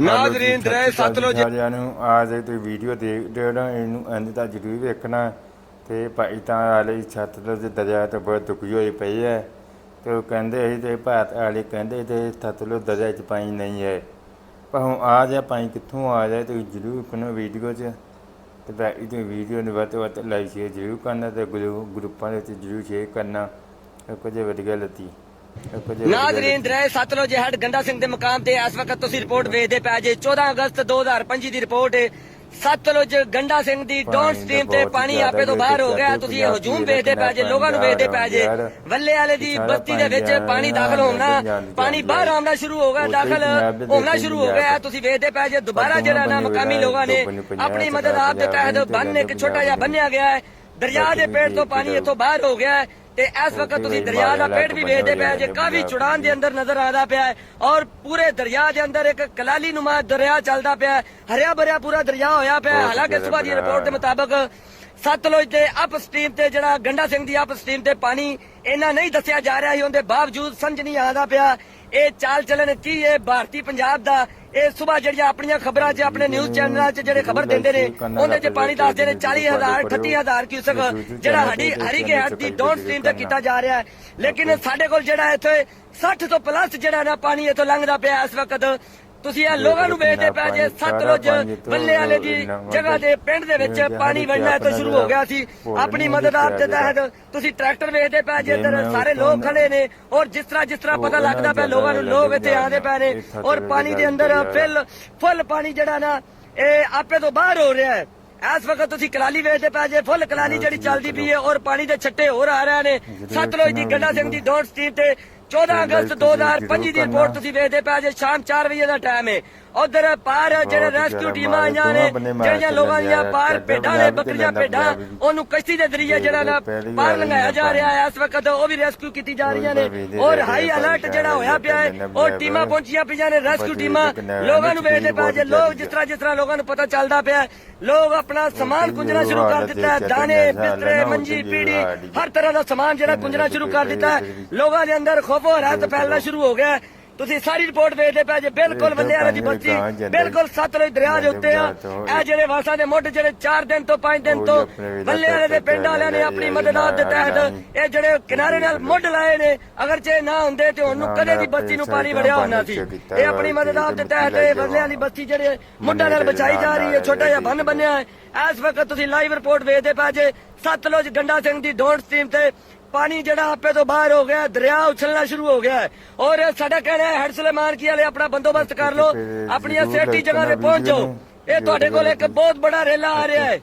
ਨਾਜ਼ਰੀਨ ਦਰਿਆ ਸਤਲੁਜ ਸਾਰਿਆਂ ਨੂੰ। ਆ ਜੇ ਤੁਸੀਂ ਵੀਡੀਓ ਦੇਖਦੇ ਹੋ ਨਾ ਇਹਨੂੰ ਅੰਤ ਤੱਕ ਜ਼ਰੂਰ ਵੇਖਣਾ। ਤੇ ਭਾਈ ਤਾਂ ਵਾਲੇ ਸਤਲੁਜ ਦਰਿਆ ਤੋਂ ਬਹੁਤ ਦੁਖੀ ਹੋਏ ਪਏ ਹੈ ਤੇ ਉਹ ਕਹਿੰਦੇ ਸੀ ਤੇ ਭਾਰਤ ਵਾਲੇ ਕਹਿੰਦੇ ਤੇ ਸਤਲੁਜ ਦਰਿਆ 'ਚ ਪਾਣੀ ਨਹੀਂ ਹੈ। ਪਰ ਹੁਣ ਆ ਜਾ ਪਾਣੀ ਕਿੱਥੋਂ ਆ ਜਾਏ ਤੁਸੀਂ ਜ਼ਰੂਰ ਕੋਨੋ ਵੀਡੀਓ 'ਚ। ਤੇ ਭਾਈ ਤੇ ਵੀਡੀਓ ਨੂੰ ਵੱਧ ਵੱਧ ਲਾਈਕ ਸ਼ੇਅਰ ਜ਼ਰੂਰ ਕਰਨਾ ਤੇ ਗਰੁ- ਗਰੁੱਪਾਂ ਦੇ ਵਿੱਚ ਜ਼ਰੂਰ ਸ਼ੇਅਰ ਕਰਨਾ। ਕੁਝ ਵਧੀਆ ਲੱਤੀ ਨਾਜ਼ਰੀਨ ਦਰਿਆ ਸਤਲੁਜ ਹੈਡ ਗੰਡਾ ਸਿੰਘ ਦੇ ਮਕਾਮ ਤੇ ਇਸ ਵਕਤ ਤੁਸੀਂ ਰਿਪੋਰਟ ਵੇਖਦੇ ਪਏ ਜੇ। 14 ਅਗਸਤ 2025 ਦੀ ਰਿਪੋਰਟ ਹੈ ਸਤਲੁਜ ਗੰਡਾ ਸਿੰਘ ਦੀ ਪਾਣੀ ਸਟ੍ਰੀਮ ਤਾਂ ਪਾਣੀ ਆਪੇ ਤੋਂ ਬਾਹਰ ਹੋ ਗਿਆ। ਤੁਸੀਂ ਪੰਜਾਬ ਹਜੂਮ ਵੇਖਦੇ ਪਏ ਜੇ ਲੋਕਾਂ ਨੂੰ ਵੇਖਦੇ ਪਏ ਜੇ। ਵੱਲੇ ਵਾਲੇ ਦੀ ਬਸਤੀ ਦੇ ਵਿੱਚ ਪਾਣੀ ਦਾਖਲ ਹੋਣਾ ਪਾਣੀ ਬਾਹਰ। ਆਉਣਾ ਸ਼ੁਰੂ ਹੋ ਗਿਆ ਦਾਖਲ ਹੋਣਾ ਸ਼ੁਰੂ ਹੋ ਗਿਆ। ਤੁਸੀਂ ਵੇਖਦੇ ਪਏ ਜੇ ਦੁਬਾਰਾ ਜਿਹੜਾ ਨਾ ਮਕਾਮੀ ਲੋਕਾਂ ਨੇ ਆਪਣੀ ਮਦਦ ਆਪ ਦੇ ਤਹਿਤ ਬੰਨ ਇੱਕ ਛੋਟਾ ਜਿਹਾ ਬੰਨਿਆ ਗਿਆ ਹੈ। ਦਰਿਆ ਦੇ ਪੇੜ ਤੋਂ ਪਾਣੀ ਇੱਥੋਂ ਬਾਹਰ ਹੋ ਗਿਆ ਹੈ। ਤੇ ਇਸ ਵਕਤ ਤੁਸੀਂ ਦਰਿਆ ਦਾ ਪੇੜ ਵੀ ਵੇਖਦੇ ਪਏ ਜੇ ਕਾਫੀ ਚੁੜਾਨ ਦੇ ਅੰਦਰ ਨਜ਼ਰ ਆਉਂਦਾ ਪਿਆ ਹੈ ਔਰ ਪੂਰੇ ਦਰਿਆ ਦੇ ਅੰਦਰ ਇੱਕ ਕਲਾਲੀ ਨੁਮਾ ਦਰਿਆ ਚੱਲਦਾ ਪਿਆ ਹੈ। ਹਰਿਆ ਭਰਿਆ ਪੂਰਾ ਦਰਿਆ ਹੋਇਆ ਪਿਆ ਹੈ। ਹਾਲਾਂਕਿ ਸਵੇਰ ਦੀ ਰਿਪੋਰਟ ਦੇ ਮੁਤਾਬਕ ਸਤਲੁਜ ਦੇ ਅਪ ਸਟ੍ਰੀਮ ਤੇ ਜਿਹੜਾ ਗੰਡਾ ਸਿੰਘ ਦੀ ਅਪ ਸਟ੍ਰੀਮ ਤੇ ਪਾਣੀ ਇਹਨਾਂ ਨਹੀਂ ਦੱਸਿਆ ਜਾ ਰਿਹਾ ਸੀ ਉਹਦੇ ਬਾਵਜੂਦ ਸਮਝ ਨਹੀਂ ਆਉਂਦਾ ਪਿਆ। ਇਹ ਚਾਲ ਚੱਲਣ ਕੀ ਹੈ? ਭਾਰਤੀ ਪੰਜਾਬ ਦਾ ਇਹ ਸਵੇਰ ਜਿਹੜੀਆਂ ਆਪਣੀਆਂ ਖਬਰਾਂ 'ਚ ਆਪਣੇ ਨਿਊਜ਼ ਚੈਨਲਾਂ 'ਚ ਜਿਹੜੇ ਖਬਰ ਦਿੰਦੇ ਨੇ ਉਹਦੇ 'ਚ ਪਾਣੀ ਦੱਸਦੇ ਨੇ 40000 38000 ਕਿਊਸਕ ਜਿਹੜਾ ਸਾਡੀ ਹਰੀਕੇ ਹੱਟ ਦੀ ਡਾਊਨ ਸਟ੍ਰੀਮ ਤੇ ਕੀਤਾ ਜਾ ਰਿਹਾ ਹੈ। ਲੇਕਿਨ ਸਾਡੇ ਕੋਲ ਜਿਹੜਾ ਇੱਥੇ 60 ਤੋਂ ਪਲੱਸ ਜਿਹੜਾ ਨਾ ਪਾਣੀ ਇੱਥੋਂ ਲੰਘਦਾ ਪਿਆ ਇਸ ਵਕਤ ਤੁਸੀਂ ਇਹ ਲੋਕਾਂ ਨੂੰ ਵੇਖਦੇ ਪਏ ਜੇ ਸਤਲੁਜ ਬੱਲੇ ਵਾਲੇ ਦੀ ਜਗ੍ਹਾ ਦੇ ਪਿੰਡ ਦੇ ਵਿੱਚ ਪਾਣੀ ਵੜਨਾ ਤੋਂ ਸ਼ੁਰੂ ਹੋ ਗਿਆ ਸੀ। ਆਪਣੀ ਮਦਦ ਆਪ ਦੇ ਤਹਿਤ ਤੁਸੀਂ ਟਰੈਕਟਰ ਵੇਖਦੇ ਪਏ ਜੇ ਇੱਧਰ ਸਾਰੇ ਲੋਕ ਖੜੇ ਨੇ ਔਰ ਜਿਸ ਤਰ੍ਹਾਂ ਜਿਸ ਤਰ੍ਹਾਂ ਪਤਾ ਲੱਗਦਾ ਪਿਆ ਲੋਕਾਂ ਨੂੰ ਲੋਕ ਇੱਥੇ ਆਉਂਦੇ ਪਏ ਨੇ ਔਰ ਪਾਣੀ ਦੇ ਅੰਦਰ ਫਿਲ ਫੁੱਲ ਪਾਣੀ ਜਿਹੜਾ ਨਾ ਇਹ ਆਪੇ ਤੋਂ ਬਾਹਰ ਹੋ ਰਿਹਾ ਹੈ। ਇਸ ਵਕਤ ਤੁਸੀਂ ਕਲਾਲੀ ਵੇਖਦੇ ਪਏ ਜੇ ਫੁੱਲ ਕਲਾਲੀ ਜਿਹੜੀ ਚੱਲਦੀ ਪਈ ਹੈ ਔਰ ਪਾਣੀ ਦੇ ਛੱਟੇ ਹੋਰ ਆ ਰਹੇ ਨੇ। ਸਤਲੁਜ ਦੀ ਗੰਡਾ ਸਿੰਘ ਦੀ ਡੋਰ ਸਟ੍ਰੀਮ ਤੇ 14 ਅਗਸਤ 2025 ਦੀ ਰਿਪੋਰਟ ਤੁਸੀਂ ਵੇਖਦੇ ਪਏ ਜੇ ਸ਼ਾਮ 4 ਵਜੇ ਦਾ ਟਾਈਮ ਹੈ ਉਧਰ ਪਾਰ ਜਿਹੜੇ ਰੈਸਕਿਊ ਟੀਮਾਂ ਆਈਆਂ ਨੇ ਜਿਹੜੀਆਂ ਲੋਕਾਂ ਦੀਆਂ ਪਾਰ ਭੇਡਾਂ ਨੇ ਬੱਕਰੀਆਂ ਭੇਡਾਂ ਉਹਨੂੰ ਕਸ਼ਤੀ ਦੇ ਜ਼ਰੀਏ ਜਿਹੜਾ ਨਾ ਪਾਰ ਲੰਘਾਇਆ ਜਾ ਰਿਹਾ ਹੈ ਇਸ ਵਕਤ ਉਹ ਵੀ ਰੈਸਕਿਊ ਕੀਤੀ ਜਾ ਰਹੀਆਂ ਨੇ। ਔਰ ਹਾਈ ਅਲਰਟ ਜਿਹੜਾ ਹੋਇਆ ਪਿਆ ਹੈ ਔਰ ਟੀਮਾਂ ਪਹੁੰਚੀਆਂ ਪਈਆਂ ਨੇ ਰੈਸਕਿਊ ਟੀਮਾਂ। ਲੋਕਾਂ ਨੂੰ ਵੇਖਦੇ ਪਏ ਜੇ ਲੋਕ ਜਿਸ ਤਰ੍ਹਾਂ ਜਿਸ ਤਰ੍ਹਾਂ ਲੋਕਾਂ ਨੂੰ ਪਤਾ ਚੱਲਦਾ ਪਿਆ ਲੋਕ ਆਪਣਾ ਸਮਾਨ ਕੁੰਜਣਾ ਸ਼ੁਰੂ ਕਰ ਦਿੱਤਾ ਦਾਣੇ ਬਿਸਤਰੇ ਮੰਜੀ ਪੀੜੀ ਹਰ ਤਰ੍ਹਾਂ ਦਾ ਸਮਾਨ ਜਿਹੜਾ ਕੁੰਜਣਾ ਸ਼ੁਰੂ ਕਰ ਦਿੱਤਾ ਲੋਕਾਂ ਦੇ ਅੰਦਰ ਖੋਫੋ ਰਾਤ ਫੈਲਣਾ ਸ਼ੁਰੂ ਹੋ ਗਿਆ। ਤੁਸੀਂ ਸਾਰੀ ਰਿਪੋਰਟ ਵੇਖਦੇ ਪਏ ਜੇ ਬਿਲਕੁਲ ਬੰਦਿਆਂ ਦੀ ਬਸਤੀ ਬਿਲਕੁਲ ਸਤਲੁਜ ਦਰਿਆ ਦੇ ਉੱਤੇ ਆ। ਇਹ ਜਿਹੜੇ ਵਾਸਾਂ ਦੇ ਮੁੱਢ ਜਿਹੜੇ 4 ਦਿਨ ਤੋਂ 5 ਦਿਨ ਤੋਂ ਵਾਲੇ ਦੇ ਪਿੰਡ ਵਾਲਿਆਂ ਨੇ ਆਪਣੀ ਮਦਦ ਆਪ ਦੇ ਤਹਿਤ ਇਹ ਜਿਹੜੇ ਕਿਨਾਰੇ ਨਾਲ ਮੁੱਢ ਲਾਏ ਨੇ ਅਗਰ ਜੇ ਨਾ ਹੁੰਦੇ ਤੇ ਉਹਨੂੰ ਕਦੇ ਦੀ ਬਸਤੀ ਨੂੰ ਪਾਣੀ ਵੜਿਆ ਹੋਣਾ ਸੀ। ਇਹ ਆਪਣੀ ਮਦਦ ਆਪ ਦੇ ਤਹਿਤ ਇਹ ਬੱਲੇ ਵਾਲੀ ਬਸਤੀ ਜਿਹੜੇ ਮੁੱਢਾਂ ਨਾਲ ਬਚਾਈ ਜਾ ਰਹੀ ਹੈ ਛੋਟਾ ਜਿਹਾ ਬੰਨ ਬੰਨਿਆ ਹੈ। ਇਸ ਵਕਤ ਤੁਸੀਂ ਲਾਈਵ ਰਿਪੋਰਟ ਵੇਖਦੇ ਪਏ ਜੇ ਸਤਲੁਜ ਗੰਡਾ ਸਿੰਘ ਦੀ ਡੋਂਟ ਸਟ੍ਰੀਮ ਤੇ ਪਾਣੀ ਜਿਹੜਾ ਆਪੇ ਤੋਂ ਬਾਹਰ ਹੋ ਗਿਆ ਦਰਿਆ ਉਛਲਣਾ ਸ਼ੁਰੂ ਹੋ ਗਿਆ। ਔਰ ਸਾਡਾ ਕਹਿਣਾ ਹੈ ਹੈਡ ਸੁਲੇਮਾਨ ਕੀ ਵਾਲੇ ਆਪਣਾ ਬੰਦੋਬਸਤ ਕਰ ਲਓ ਆਪਣੀਆਂ ਸੇਫਟੀ ਜਗ੍ਹਾ ਤੇ ਪਹੁੰਚੋ। ਇਹ ਤੁਹਾਡੇ ਕੋਲ ਇੱਕ ਬਹੁਤ ਬੜਾ ਰੇਲਾ ਆ ਰਿਹਾ ਹੈ।